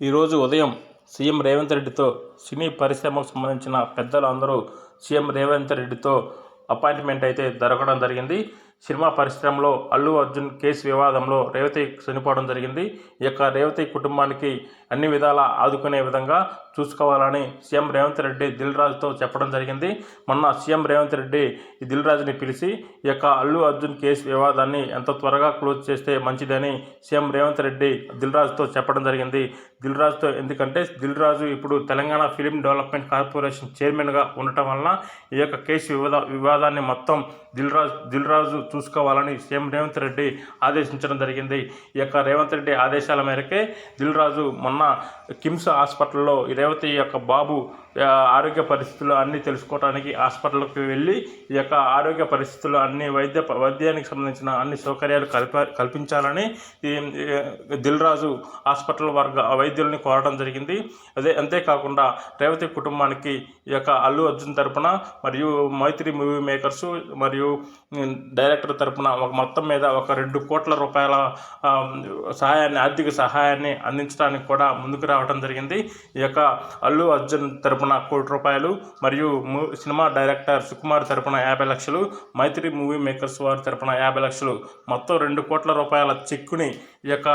ఈరోజు ఉదయం సీఎం రేవంత్ రెడ్డితో సినీ పరిశ్రమకు సంబంధించిన పెద్దలు అందరూ సీఎం రేవంత్ రెడ్డితో అపాయింట్మెంట్ అయితే దొరకడం జరిగింది. సినిమా పరిశ్రమలో అల్లు అర్జున్ కేసు వివాదంలో రేవతి చనిపోవడం జరిగింది. ఈ యొక్క రేవతి కుటుంబానికి అన్ని విధాలా ఆదుకునే విధంగా చూసుకోవాలని సీఎం రేవంత్ రెడ్డి దిల్ రాజుతో చెప్పడం జరిగింది. మొన్న సీఎం రేవంత్ రెడ్డి ఈ దిల్ రాజుని పిలిచి ఈ యొక్క అల్లు అర్జున్ కేసు వివాదాన్ని ఎంత త్వరగా క్లోజ్ చేస్తే మంచిదని సీఎం రేవంత్ రెడ్డి దిల్ రాజుతో చెప్పడం జరిగింది. దిల్ రాజుతో ఎందుకంటే దిల్ రాజు ఇప్పుడు తెలంగాణ ఫిలిం డెవలప్మెంట్ కార్పొరేషన్ చైర్మన్గా ఉండటం వలన ఈ యొక్క కేసు వివాద వివాదాన్ని మొత్తం దిల్ రాజు దిల్ రాజు చూసుకోవాలని సీఎం రేవంత్ రెడ్డి ఆదేశించడం జరిగింది. ఈ యొక్క రేవంత్ రెడ్డి ఆదేశాల మేరకే దిల్ రాజు మొన్న కిమ్స్ హాస్పిటల్లో ఈ రేవతి యొక్క బాబు ఆరోగ్య పరిస్థితులు అన్నీ తెలుసుకోవడానికి హాస్పిటల్కి వెళ్ళి ఈ యొక్క ఆరోగ్య పరిస్థితులు అన్ని వైద్య వైద్యానికి సంబంధించిన అన్ని సౌకర్యాలు కల్ప కల్పించాలని దిల్ రాజు హాస్పిటల్ వర్గ వైద్యుల్ని కోరడం జరిగింది. అదే అంతేకాకుండా రేవతి కుటుంబానికి ఈ యొక్క అల్లు అర్జున్ తరపున మరియు మైత్రి మూవీ మేకర్స్ మరియు ఉమ్, డైరెక్టర్ తరపున ఒక మొత్తం మీద ఒక రెండు కోట్ల రూపాయల సహాయాన్ని ఆర్థిక సహాయాన్ని అందించడానికి కూడా ముందుకు రావడం జరిగింది. ఈ యొక్క అల్లు అర్జున్ తరపున కోటి రూపాయలు మరియు ము- సినిమా డైరెక్టర్ సుకుమార్ తరపున యాభై లక్షలు మైత్రి మూవీ మేకర్స్ వారి తరపున యాభై లక్షలు. మొత్తం రెండు కోట్ల రూపాయల చెక్కుని ఈ యొక్క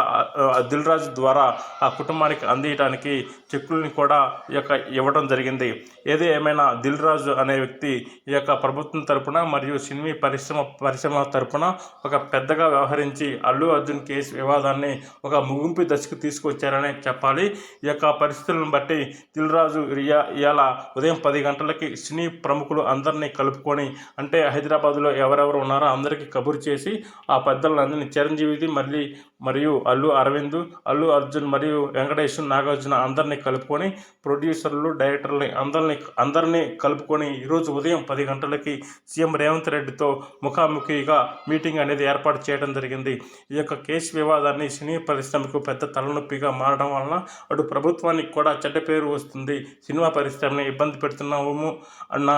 దిల్ రాజు ద్వారా ఆ కుటుంబానికి అందించడానికి చెక్కుల్ని కూడా ఈ యొక్క ఇవ్వడం జరిగింది. ఏది ఏమైనా దిల్ రాజు అనే వ్యక్తి ఈ యొక్క ప్రభుత్వం తరపున మరియు సినిమా పరిశ్రమ పరిశ్రమ తరపున ఒక పెద్దగా వ్యవహరించి అల్లు అర్జున్ కేసు వివాదాన్ని ఒక ముగింపు దశకు తీసుకొచ్చారనే చెప్పాలి. ఈ యొక్క పరిస్థితులను బట్టి దిల్ రాజు రియా ఇవాళ ఉదయం పది గంటలకి సినీ ప్రముఖులు అందరినీ కలుపుకొని అంటే హైదరాబాద్లో ఎవరెవరు ఉన్నారో అందరికీ కబురు చేసి ఆ పెద్దలందరినీ చిరంజీవిది మళ్ళీ మరియు అల్లు అరవింద్ అల్లు అర్జున్ మరియు వెంకటేష్ నాగార్జున అందరినీ కలుపుకొని ప్రొడ్యూసర్లు డైరెక్టర్ని అందరినీ అందరినీ కలుపుకొని ఈరోజు ఉదయం పది గంటలకి సీఎం రేవంత్ రెడ్డితో ముఖాముఖి ముఖాముఖిగా మీటింగ్ అనేది ఏర్పాటు చేయడం జరిగింది. ఈ యొక్క కేసు వివాదాన్ని సినీ పరిశ్రమకు పెద్ద తలనొప్పిగా మారడం వలన అటు ప్రభుత్వానికి కూడా చెడ్డ పేరు వస్తుంది. సినిమా పరిశ్రమని ఇబ్బంది పెడుతున్నాము అన్న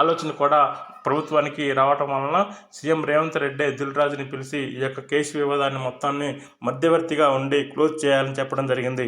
ఆలోచన కూడా ప్రభుత్వానికి రావటం వలన సీఎం రేవంత్ రెడ్డి దిల్ రాజుని పిలిచి ఈ యొక్క కేసు వివాదాన్ని మొత్తాన్ని మధ్యవర్తిగా ఉండి క్లోజ్ చేయాలని చెప్పడం జరిగింది.